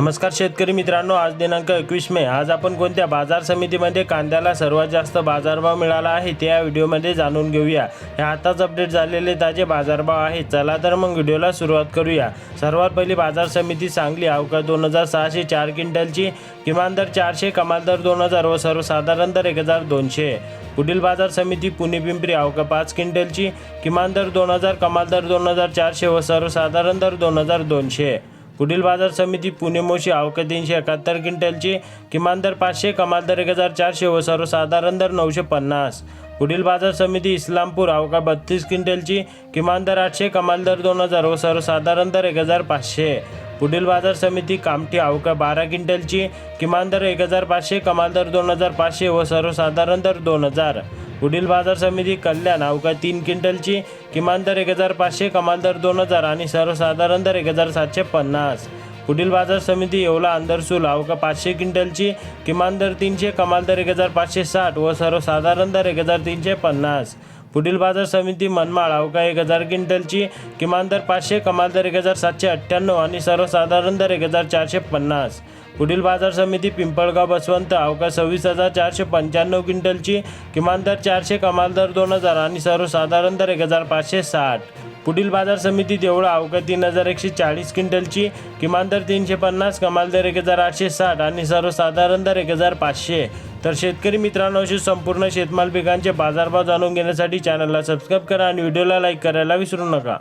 नमस्कार शेतकरी मित्रांनो आज दिनांक एकवीस मे. आज आपण कोणत्या बाजार समितीमध्ये कांद्याला सर्वात जास्त बाजारभाव मिळाला आहे ते या व्हिडिओमध्ये जाणून घेऊया. हे आताच अपडेट झालेले ताजे बाजारभाव आहेत. चला तर मग व्हिडिओला सुरुवात करूया. सर्वात पहिली बाजार समिती सांगली अवकाळ दोन हजार सहाशे चार क्विंटलची. किमान दर चारशे कमाल दर दोन हजार व सर्वसाधारण दर एक हजार दोनशे. पुढील बाजार समिती पुणे पिंपरी अवका पाच क्विंटलची. किमान दर दोन हजार कमाल दर दोन हजार चारशे व सर्वसाधारण दर दोन हजार दोनशे. पुढील बाजार समिती पुणे मोशी अवका तीनशे एकाहत्तर क्विंटलची किमान दर पाचशे कमाल दर एक हजार चारशे व सर्वसाधारण दर नऊशे पन्नास. पुढील बाजार समिती इस्लामपूर अवका बत्तीस क्विंटलची किमान दर आठशे कमाल दर दोन हजार व सर्वसाधारण दर एक हजार पाचशे. पुढील बाजार समिती कामठी अवका बारा क्विंटलची किमान दर एक हजार पाचशे कमाल दर दोन हजार पाचशे व सर्वसाधारण दर दोन हजार. पुढील बाजार समिती कल्याण अवका तीन क्विंटलची किमान दर एक हजार पाचशे कमाल दर दोन हजार आणि सर्वसाधारण दर एक हजार सातशे पन्नास. पुढील बाजार समिती येवला अंदरसूल अवका पाचशे क्विंटलची किमान दर तीनशे कमाल दर एक हजार पाचशे साठ व सर्वसाधारण दर एक हजार तीनशे पन्नास. पुढील बाजार समिती मनमाळ अवका एक हजार क्विंटलची किमान दर पाचशे कमाल दर एक हजार सातशे अठ्ठ्याण्णव आणि सर्वसाधारण दर एक हजार चारशे पन्नास. पुढील बाजार समिती पिंपळगाव बसवंत अवका सव्वीस हजार चारशे पंच्याण्णव क्विंटलची किमान दर चारशे कमाल दर दोन हजार आणि सर्वसाधारण दर एक हजार पाचशे साठ. पुढील बाजार समिती देवळा अवका तीन हजार एकशे चाळीस क्विंटलची किमान दर तीनशे पन्नास कमाल दर एक हजार आठशे साठ आणि सर्वसाधारण दर एक हजार पाचशे. तर शेतकरी मित्रांनो अशी संपूर्ण शेतमाल पिकांचे बाजारभाव जाणून घेण्यासाठी चॅनलला सबस्क्राईब करा आणि व्हिडिओला लाईक करायला विसरू नका.